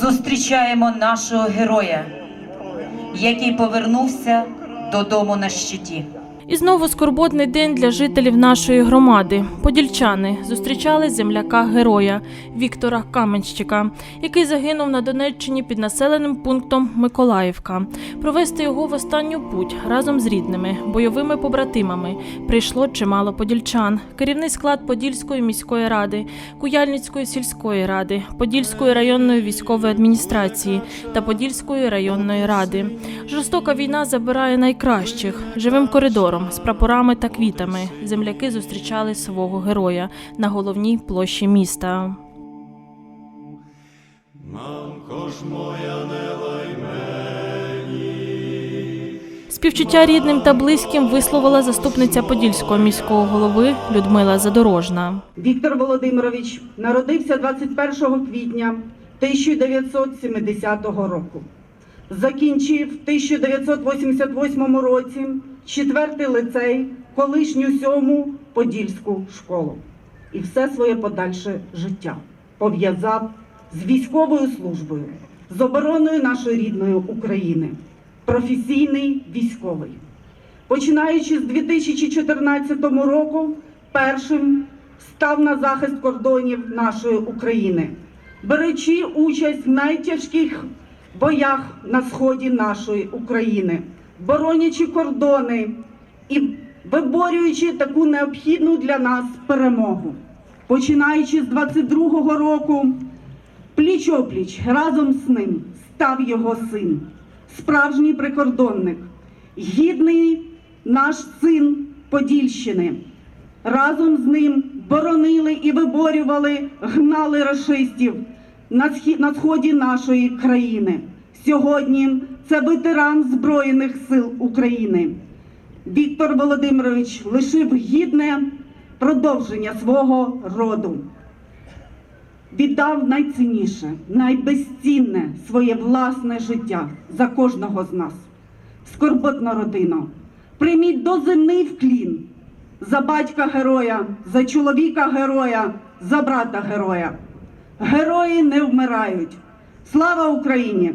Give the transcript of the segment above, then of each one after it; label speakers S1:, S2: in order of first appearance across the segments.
S1: зустрічаємо нашого героя, який повернувся додому на щиті.
S2: І знову скорботний день для жителів нашої громади. Подільчани зустрічали земляка героя Віктора Каменщика, який загинув на Донеччині під населеним пунктом Миколаївка. Провести його в останню путь разом з рідними, бойовими побратимами прийшло чимало подільчан. Керівний склад Подільської міської ради, Куяльницької сільської ради, Подільської районної військової адміністрації та Подільської районної ради. Жорстока війна забирає найкращих живим коридором з прапорами та квітами. Земляки зустрічали свого героя на головній площі міста.
S3: Мамко ж моя не лаймені,
S2: Співчуття рідним та близьким висловила заступниця Подільського міського голови Людмила Задорожна.
S4: Віктор Володимирович народився 21 квітня 1970 року. Закінчив в 1988 році четвертий лицей, колишню сьому Подільську школу. І все своє подальше життя пов'язав з військовою службою, з обороною нашої рідної України. Професійний військовий. Починаючи з 2014 року, першим став на захист кордонів нашої України, беручи участь в найтяжких боях на сході нашої України, боронячи кордони і виборюючи таку необхідну для нас перемогу. Починаючи з 22-го року, пліч-опліч разом з ним став його син, справжній прикордонник, гідний наш син Подільщини. Разом з ним боронили і виборювали, гнали рашистів на, схі- на сході нашої країни. Сьогодні це ветеран Збройних сил України. Віктор Володимирович лишив гідне продовження свого роду віддав найцінніше, найбезцінне своє власне життя за кожного з нас. Скорботна родина, прийміть доземний вклін за батька героя, за чоловіка героя, за брата героя. Герої не вмирають. Слава Україні!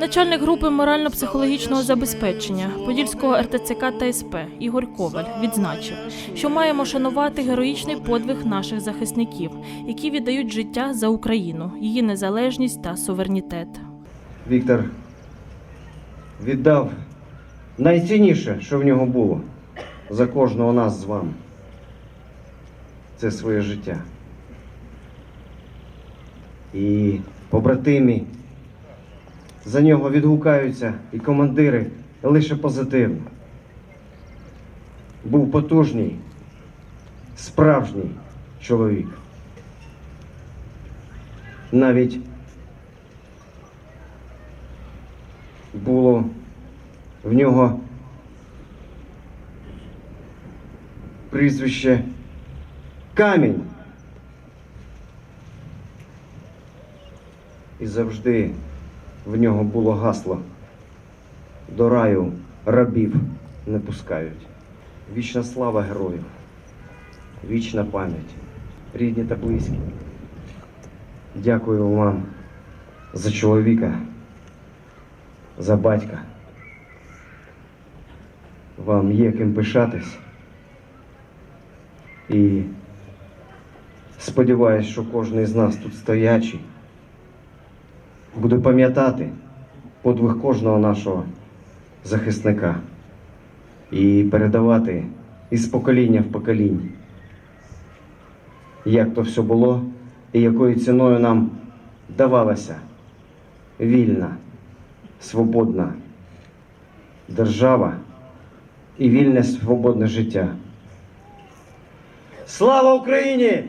S2: Начальник групи морально-психологічного забезпечення Подільського РТЦК та СП Ігор Коваль відзначив, що маємо шанувати героїчний подвиг наших захисників, які віддають життя за Україну, її незалежність та суверенітет.
S5: Віктор віддав найцінніше, що в нього було за кожного нас з вами. Це своє життя. І побратимі за нього відгукаються і командири лише позитивно. Був потужний, справжній чоловік. Навіть було в нього прізвище Камінь. І завжди в нього було гасло до раю рабів не пускають. Вічна слава герою, вічна пам'ять, рідні та близькі. Дякую вам за чоловіка за батька. Вам є ким пишатись. І сподіваюсь, що кожен з нас тут стоячий буде пам'ятати подвиг кожного нашого захисника і передавати із покоління в покоління, як то все було і якою ціною нам давалася вільна свободна держава і вільне свободне життя. Слава Україні!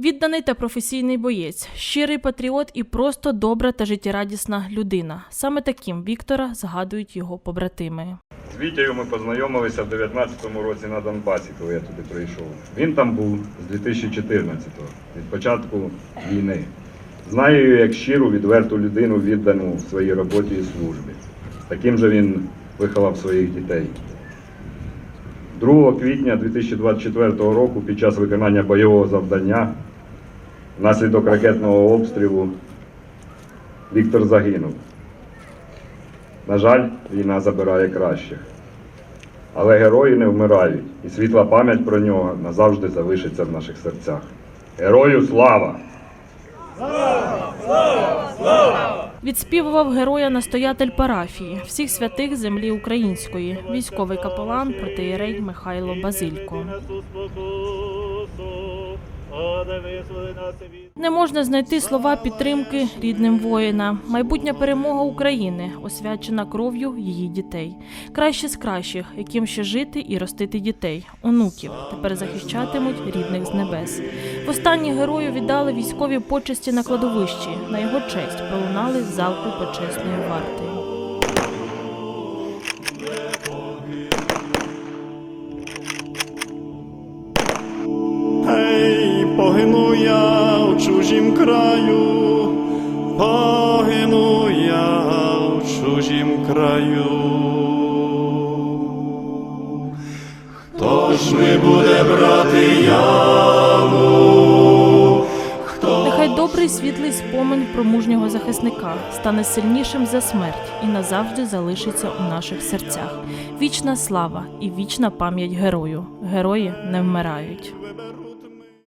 S2: Відданий та професійний боєць, щирий патріот і просто добра та життєрадісна людина. Саме таким Віктора згадують його побратими.
S6: З Вітєю ми познайомилися в 19-му році на Донбасі, коли я туди прийшов. Він там був з 2014-го, від початку війни. Знаю його як щиру, відверту людину, віддану своїй роботі і службі. Таким же він виховав своїх дітей. 2 квітня 2024 року під час виконання бойового завдання внаслідок ракетного обстрілу Віктор загинув. На жаль, війна забирає кращих. Але герої не вмирають, і світла пам'ять про нього назавжди залишиться в наших серцях. Герою слава!
S2: Відспівував героя настоятель парафії всіх святих землі української, військовий капелан протиєрей Михайло Базилько. Не можна знайти слова підтримки рідним воїна. Майбутня перемога України освячена кров'ю її дітей. Краще з кращих, яким ще жити і ростити дітей, онуків. Тепер захищатимуть рідних з небес. Востаннє герою віддали військові почесті на кладовищі. На його честь пролунали залпи почесної варти.
S3: Краю, погину я у чужім краю. Хто ж ми буде брати яву? Хто
S2: Нехай добрий світлий спомин про мужнього захисника стане сильнішим за смерть і назавжди залишиться у наших серцях. Вічна слава і вічна пам'ять герою. Герої не вмирають.